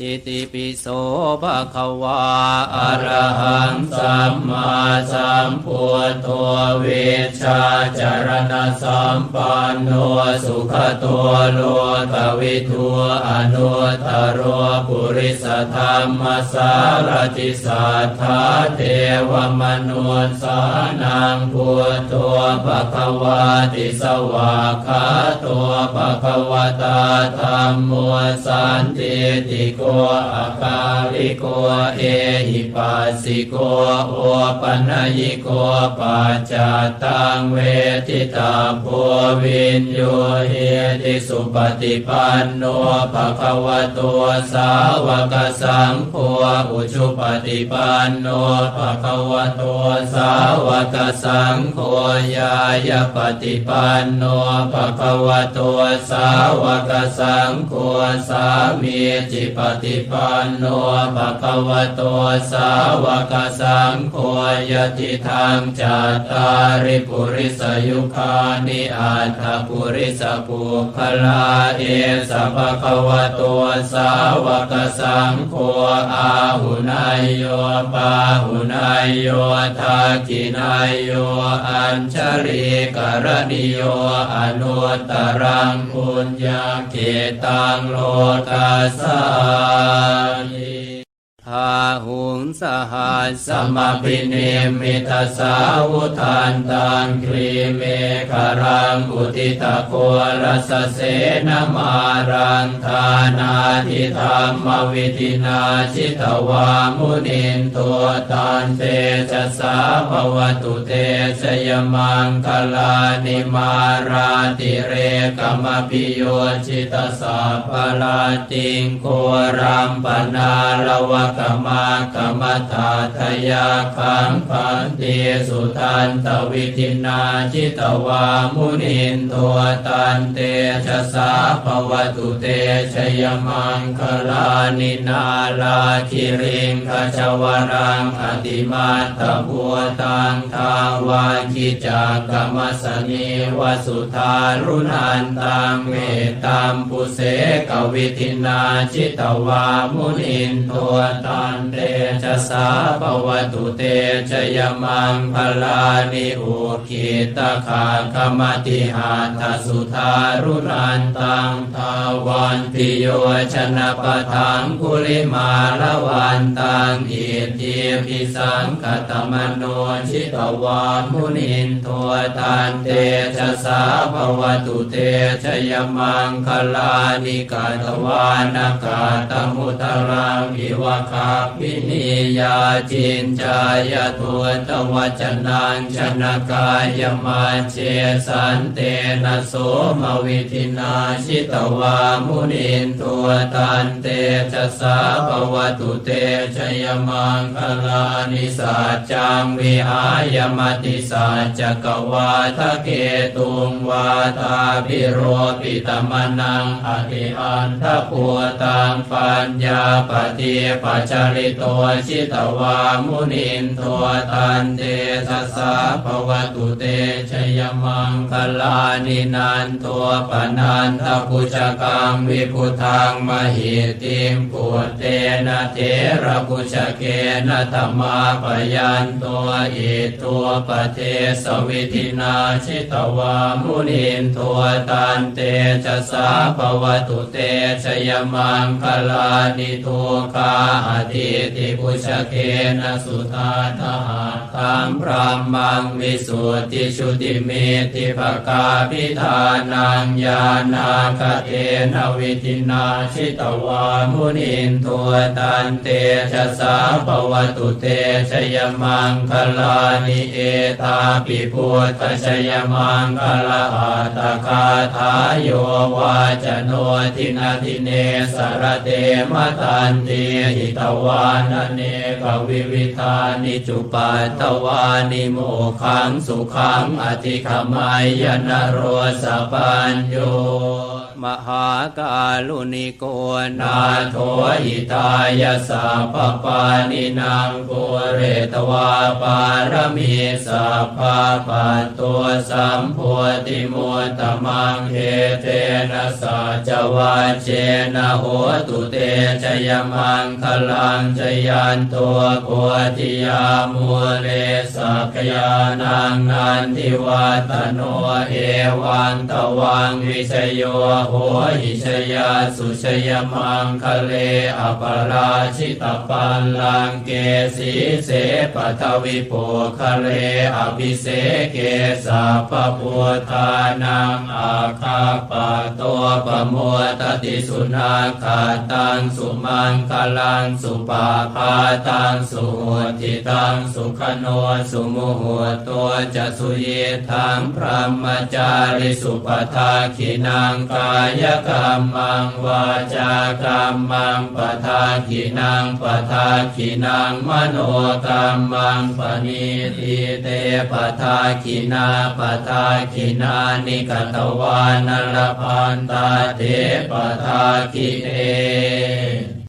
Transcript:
อิติปิโสภะคะวาอะระหังสัมมาสัมพุทโธเวชาจารณสัมปันโนสุขตัวโลกวิทูอนุตตรปุริสธรรมสารติสัทธาเทวมนุษย์สานังพุทโธภะคะวาติสวากขาตัวภะคะวตาธรรมโมสันติติโกอาคาลิโกเอหิปัสสิโกโอปัญญิโกปัจจตังเวทิตาโพวินโยเฮติสุปฏิปันโนภะคะวะโตสาวกสังโฆอุชุปฏิปันโนภะคะวะโตสาวกสังโฆยายาปฏิปันโนภะคะวะโตสาวกสังโฆสามีจิปฏิปันโนภะคะวะโตสาวกสังโฆยติทางจัตตาริปุริสยุคานิอัตถปุริสปุคลาเอสะภะคะวะโตสาวกสังโฆอาหุนายโยปาหุนายโยทากินายโยอัญชริกรณิโยอนุตตรังปุญญาเกตังโลกัสสานิทา หุง สหัสสมปิเนมิตาสาวุทานตังครีเมฆรังอุติตะโครัสเสนมารังทานาทิธรรมวิธินาชิตวามุนินตัวตานเตจะสาภวตุเตชยมังคลานิมาราติเรกมปิโยชิตสาปลาติงโครัมปนาลวะกมากรรมตาทยาคังพันเตสุทันตวิธินาชิตวามุนินตัวตันเตชะสาภวตุเตชยมังคลานินาลาคิริงขจวรังอติมาตบัวตังทาวาคิจากกรรมสนีวสุธารุนันตังเมตตามปุเสกวิธินาชิตวามุนินตัวตันเตชะสาภวตุเตชยมังพลานิอุคิตคาคมติหาทสุธารุนันตังทาวันติโยชนะปะทังกุลิมาละวันตังอิทิพิสังกตมโนชิตวามุนินตัวตันเตชะสาภวตุเตชยมังคลานิกาตวานากาตมุตรังอิวะคาปินิยาจินจายตัวตวัจนังชนะกายมาเชสันเตนะโสมวิธินาชิตวามุนินตัวตันเตชะสาภวตุเตชยมังคลานิสัจจังวิหายมติสัจจกวาทะเกตุงวาทาพิโรปิตมนังอธิอันทะพัวตังปัญญาปฏิปัจจริโตชิตวามุนินตัวตันเตชะสาภวตุเตชยมังคลานินันตัวปนันทกุจกังวิพุทังมหิติมปุตเตนะเทระกุจเกนะธรรมาปยันตัวอิตัวปเทสวิธินาชิตวามุนินตัวตันเตชะสาภวตุเตชยมังคลานิทุกาอธิติปุชเกนะสุตาทหาตังพระมังวิสุทธิชุติเมติภกาพิธานังญาณาคเทนวิธินาชิตวามุนินตัวตันเตชะสาภวตุเตชยมังคลานิเอตาปิพุทธชยมังคลาอัตตคาทายโยวาจโนทินาทิเนสรเตมตันเตหิตวานเนกวิวิธานิจุปัตวานิโมขังสุขังอธิขมายนโรสปัญโย มหากาลุนิโกนาโทหิตายสัพพปานินางปุเรตวาปารมีสัพพปัตตัวสัมโพธิมุตตมังเฮเทนะสัจวาเจนะโหตุเตชยมังคลังชยันตัวโพธิยามูเลสักยานังนันทิวัตโนเอวังตวังวิชโยโหหิชยาสุชยมังคะเลอปราชิตปัลลังเกสีเสปทวิโปคะเลอภิเสเกสัพพุทานังอาคาปะตัวปะโมตติสุนาคาตังสุมังคลังสุปาพาตังสุโหติตังสุขโนสุโมโหตัวจะสุเยทังพระมจาริสุปทาขินังกาายกรรมังวาจากรรมังปทาขินังปทาขินังมโนกรรมังปณิทิเตปทาขินาปทาขินานิกตวานรพันตาเทปทาขิเอ